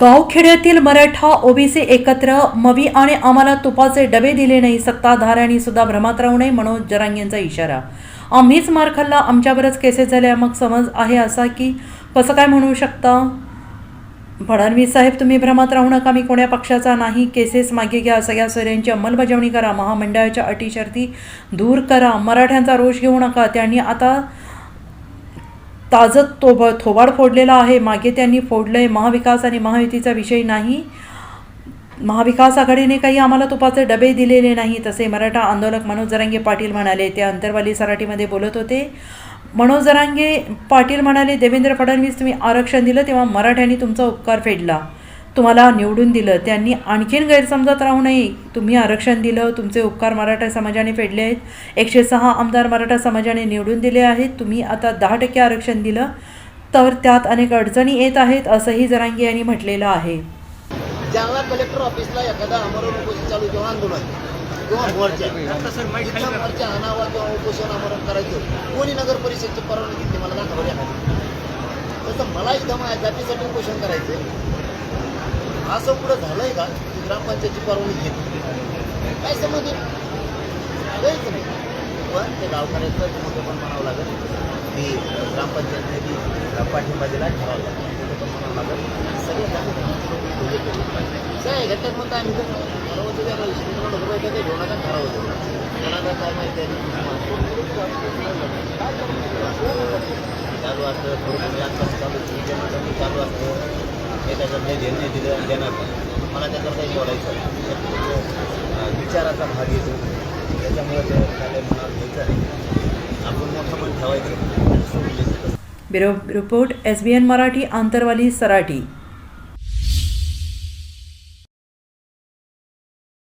गावखेड्यातील Maratha OBC एकत्र मवी आणि आम्हाला तुपाचे डबे दिले नाही सत्ताधाऱ्यांनी सुद्धा भ्रमात राहू नये मनोज जरांगेंचा इशारा. आम्हीच मार खाल्ला आमच्यावरच केसेस झाल्या. मग समज आहे असा की कसं काय म्हणू शकता? फडणवीस साहेब तुम्ही भ्रमात राहू नका. मी कोण्या पक्षाचा नाही. केसेस मागे घ्या. सगळ्या सोयऱ्यांची अंमलबजावणी करा. महामंडळाच्या अटी शर्ती दूर करा. मराठ्यांचा रोष घेऊ नका. त्यांनी आता ताजं तोब थोबाड फोडलेला आहे. मागे त्यांनी फोडलं आहे महाविकास आणि महायुतीचा विषय नाही. महाविकास आघाडीने काही आम्हाला तुपाचे डबे दिलेले नाही तसे मराठा आंदोलक मनोज जरांगे पाटील म्हणाले. ते अंतरवाली सराटीमध्ये बोलत होते. मनोज जरांगे पाटील म्हणाले देवेंद्र फडणवीस तुम्ही आरक्षण दिलं तेव्हा मराठ्यांनी तुमचा उपकार फेडला. तुम्हाला निवडून दिलं त्यांनी आणखीन गैरसमजात राहू नये. तुम्ही आरक्षण दिलं तुमचे उपकार मराठा समाजाने फेडले आहेत. एकशे सहा आमदार मराठा समाजाने निवडून दिले आहेत. तुम्ही आता दहा टक्के आरक्षण दिलं तर त्यात अनेक अडचणी येत आहेत असंही जरांगे यांनी म्हटलेलं आहे. जालना कलेक्टर ऑफिसला एखादा आमरण उपोषण चालू किंवा आंदोलन किंवा मोर्चा इथला मोर्चा आणावा किंवा उपोषण आमरण करायचं कोणी नगर परिषदची परवानगी घेतली मला दाखवा बरं एखादी तसं मला माझ्या जातीसाठी उपोषण करायचं असं पुढं झालंय का? की ग्रामपंचायतची परवानगी घेतली काय समज काहीच नाही? पण ते गावकऱ्याचं मोठं पण म्हणावं लागेल की ग्रामपंचायतने बी पाठिंबा दिला ठरावं लागेल मोठं पण म्हणावं लागेल. सगळे काय घटक काय आम्ही ठरवतो त्या विष्णू रुपये ते घेऊ नका ठरवतो कोणाला काय माहिती आहे? चालू असतं थोडं आत्ताच चालू तुमच्या चालू असतं हे त्याच्यात देणे दिलं देणार नाही. मला त्याच्यात बोलायचं विचाराचा भाग येतो. त्याच्यामुळे ते काय मनात घ्यायचं आहे. आपण मोठं पण ठेवायचं. Bureau report S B N Marathi Antarwali Sarathi